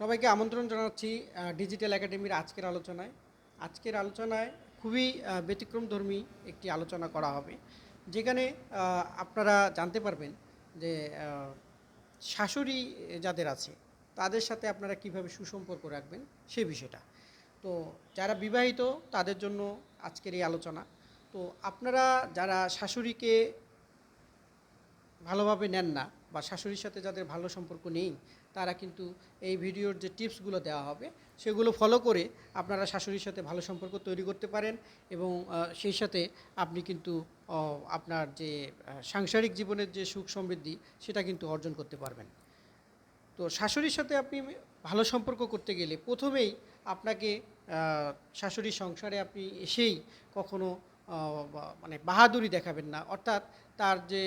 সবাইকে আমন্ত্রণ জানাচ্ছি ডিজিটাল একাডেমির আজকের আলোচনায়। আজকের আলোচনায় খুবই ব্যতিক্রমধর্মী একটি আলোচনা করা হবে, যেখানে আপনারা জানতে পারবেন যে শাশুড়ি যাদের আছে, তাদের সাথে আপনারা কীভাবে সুসম্পর্ক রাখবেন সেই বিষয়টা। তো যারা বিবাহিত, তাদের জন্য আজকের এই আলোচনা। তো আপনারা যারা শাশুড়িকে ভালোভাবে নেন না বা শাশুড়ির সাথে যাদের ভালো সম্পর্ক নেই তারা কিন্তু এই ভিডিওর যে টিপসগুলো দেওয়া হবে, সেগুলো ফলো করে আপনারা শাশুড়ির সাথে ভালো সম্পর্ক তৈরি করতে পারেন এবং সেই সাথে আপনি কিন্তু আপনার যে সাংসারিক জীবনের যে সুখ সমৃদ্ধি, সেটা কিন্তু অর্জন করতে পারবেন। তো শাশুড়ির সাথে আপনি ভালো সম্পর্ক করতে গেলে প্রথমেই আপনাকে শাশুড়ির সংসারে আপনি এসেই কখনো মানে বাহাদুরি দেখাবেন না। অর্থাৎ তার যে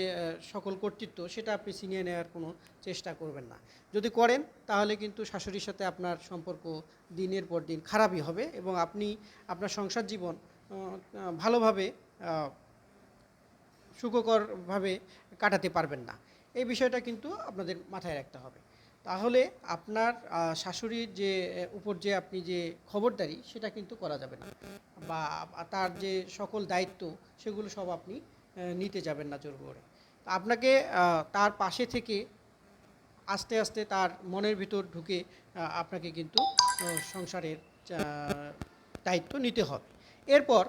সকল কর্তৃত্ব সেটা আপনি ছিনিয়ে নেওয়ার কোনো চেষ্টা করবেন না। যদি করেন, তাহলে কিন্তু শাশুড়ির সাথে আপনার সম্পর্ক দিনের পর দিন খারাপই হবে এবং আপনি আপনার সংসার জীবন ভালোভাবে সুখকরভাবে কাটাতে পারবেন না। এই বিষয়টা কিন্তু আপনাদের মাথায় রাখতে হবে। তাহলে আপনার শাশুড়ির যে উপর যে আপনি যে খবরদারি, সেটা কিন্তু করা যাবে না। বা তার যে সকল দায়িত্ব, সেগুলো সব আপনি নিতে যাবেন না জোর করে। আপনাকে তার পাশে থেকে আস্তে আস্তে তার মনের ভিতর ঢুকে আপনাকে কিন্তু সংসারের দায়িত্ব নিতে হবে। এরপর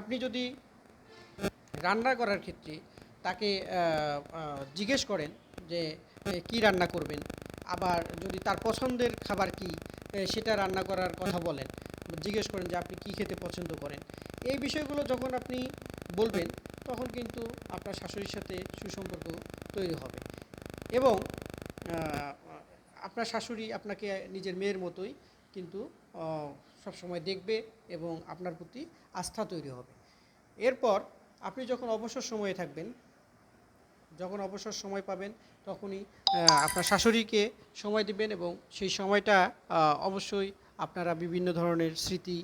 আপনি যদি রান্না করার ক্ষেত্রে তাকে জিজ্ঞেস করেন যে কি রান্না করবেন? আবার যদি তার পছন্দের খাবার কি সেটা রান্না করার কথা বলেন, জিজ্ঞেস করেন যে আপনি কি খেতে পছন্দ করেন। এই বিষয়গুলো যখন আপনি বলবেন, তখন কিন্তু আপনার শাশুড়ির সাথে সুসম্পর্ক তৈরি হবে। এবং আপনার শাশুড়ি আপনাকে নিজের মেয়ের মতোই কিন্তু সবসময় দেখবে এবং আপনার প্রতি আস্থা তৈরি হবে। এরপর আপনি যখন অবসর সময়ে থাকবেন যখন অবসর সময় পাবেন, তখনই আপনার শাশুড়িকে সময় দিবেন এবং সেই সময়টা অবশ্যই আপনারা বিভিন্ন ধরনের স্মৃতি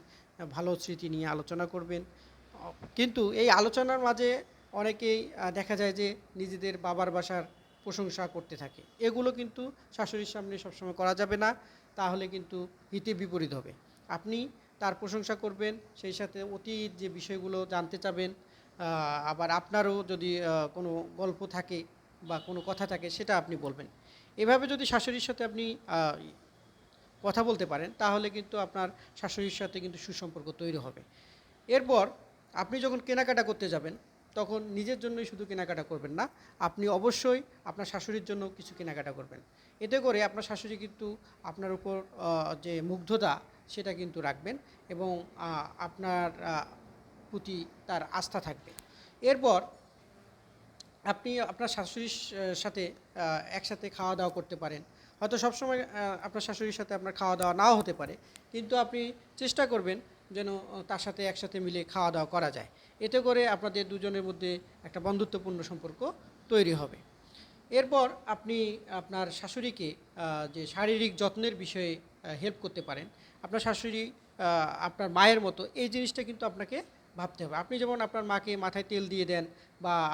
ভালো স্মৃতি নিয়ে আলোচনা করবেন। কিন্তু এই আলোচনার মাঝে অনেকেই দেখা যায় যে নিজেদের বাবার বাসার প্রশংসা করতে থাকে। এগুলো কিন্তু শাশুড়ির সামনে সবসময় করা যাবে না, তাহলে কিন্তু হিতে বিপরীত হবে। আপনি তার প্রশংসা করবেন, সেই সাথে অতীত যে বিষয়গুলো জানতে চাবেন আবার আপনারও যদি কোনো গল্প থাকে বা কোনো কথা থাকে, সেটা আপনি বলবেন। এভাবে যদি শাশুড়ির সাথে আপনি কথা বলতে পারেন, তাহলে কিন্তু আপনার শাশুড়ির সাথে কিন্তু সুসম্পর্ক তৈরি হবে। এরপর আপনি যখন কেনাকাটা করতে যাবেন, তখন নিজের জন্যই শুধু কেনাকাটা করবেন না, আপনি অবশ্যই আপনার শাশুড়ির জন্য কিছু কেনাকাটা করবেন। এতে করে আপনার শাশুড়ি কিন্তু আপনার উপর যে মুগ্ধতা, সেটা কিন্তু রাখবেন এবং আপনার প্রতি তার আস্থা থাকবে। এরপর আপনি আপনার শাশুড়ির সাথে একসাথে খাওয়া দাওয়া করতে পারেন। হয়তো সবসময় আপনার শাশুড়ির সাথে আপনার খাওয়া দাওয়া নাও হতে পারে। কিন্তু আপনি চেষ্টা করবেন যেন তার সাথে একসাথে মিলে খাওয়া দাওয়া করা যায়। এতে করে আপনাদের দুজনের মধ্যে একটা বন্ধুত্বপূর্ণ সম্পর্ক তৈরি হবে। এরপর আপনি আপনার শাশুড়িকে যে শারীরিক যত্নের বিষয়ে হেল্প করতে পারেন। আপনার শাশুড়ি আপনার মায়ের মতো। এই জিনিসটা কিন্তু আপনাকে ভাবতে হবে। আপনি যেমন আপনার মাকে মাথায় তেল দিয়ে দেন বা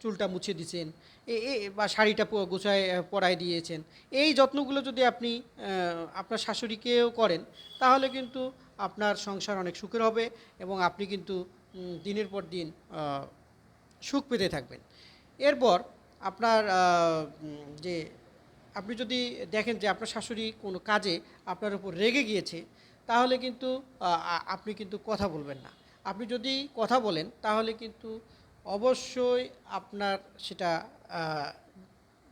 চুলটা মুছে এ- বা শাড়িটা গোছায় পরায় দিয়েছেন, এই যত্নগুলো যদি আপনি আপনার শাশুড়িকেও করেন, তাহলে কিন্তু আপনার সংসার অনেক সুখের হবে এবং আপনি কিন্তু দিনের পর দিন সুখ পেতে থাকবেন। এরপর আপনার যে, আপনি যদি দেখেন যে আপনার শাশুড়ি কোনো কাজে আপনার উপর রেগে গিয়েছে, তাহলে কিন্তু আপনি কিন্তু কথা বলবেন না। আপনি যদি কথা বলেন, তাহলে কিন্তু অবশ্যই আপনার সেটা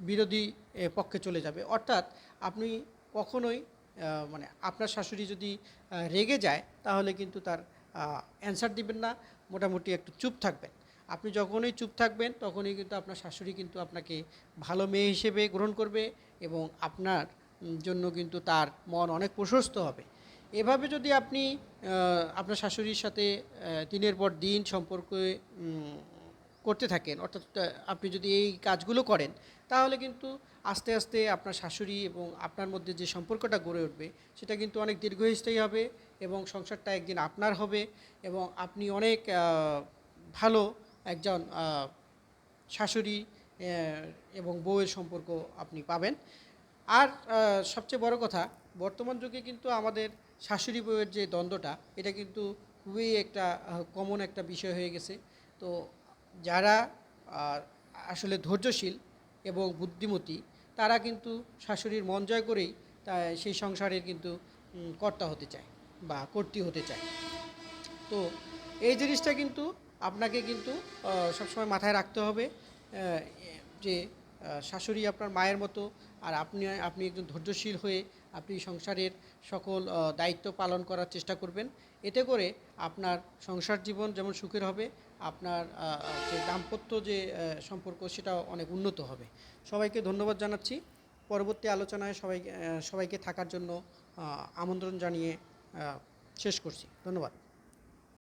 বিরোধী পক্ষে চলে যাবে। অর্থাৎ আপনি কখনোই মানে আপনার শাশুড়ি যদি রেগে যায়, তাহলে কিন্তু তার অ্যান্সার দিবেন না, মোটামুটি একটু চুপ থাকবেন। আপনি যখনই চুপ থাকবেন, তখনই কিন্তু আপনার শাশুড়ি কিন্তু আপনাকে ভালো মেয়ে হিসেবে গ্রহণ করবে এবং আপনার জন্য কিন্তু তার মন অনেক প্রশস্ত হবে। এভাবে যদি আপনি আপনার শাশুড়ির সাথে দিনের পর দিন সম্পর্কে করতে থাকেন, অর্থাৎ আপনি যদি এই কাজগুলো করেন, তাহলে কিন্তু আস্তে আস্তে আপনার শাশুড়ি এবং আপনার মধ্যে যে সম্পর্কটা গড়ে উঠবে, সেটা কিন্তু অনেক দীর্ঘস্থায়ী হবে এবং সংসারটা একদিন আপনার হবে এবং আপনি অনেক ভালো একজন শাশুড়ি এবং বউয়ের সম্পর্ক আপনি পাবেন। আর সবচেয়ে বড় কথা বর্তমান যুগে কিন্তু আমাদের শাশুড়ি বউয়ের যে দ্বন্দ্বটা, এটা কিন্তু খুবই একটা কমন একটা বিষয় হয়ে গেছে। তো যারা আসলে ধৈর্যশীল এবং বুদ্ধিমতী, তারা কিন্তু শাশুড়ির মন জয় করেই তা, সেই সংসারের কিন্তু কর্তা হতে চায় বা কর্ত্রী হতে চায়। তো এই জিনিসটা কিন্তু আপনাকে কিন্তু সবসময় মাথায় রাখতে হবে যে শাশুড়ি আপনার মায়ের মতো, আর আপনি আপনি একজন ধৈর্যশীল হয়ে আপনি সংসারের সকল দায়িত্ব পালন করার চেষ্টা করবেন। এতে করে আপনার সংসার জীবন যেমন সুখের হবে, আপনার যে দাম্পত্য যে সম্পর্ক সেটাও অনেক উন্নত হবে। সবাইকে ধন্যবাদ জানাচ্ছি। পরবর্তী আলোচনায় সবাই সবাইকে থাকার জন্য আমন্ত্রণ জানিয়ে শেষ করছি। ধন্যবাদ।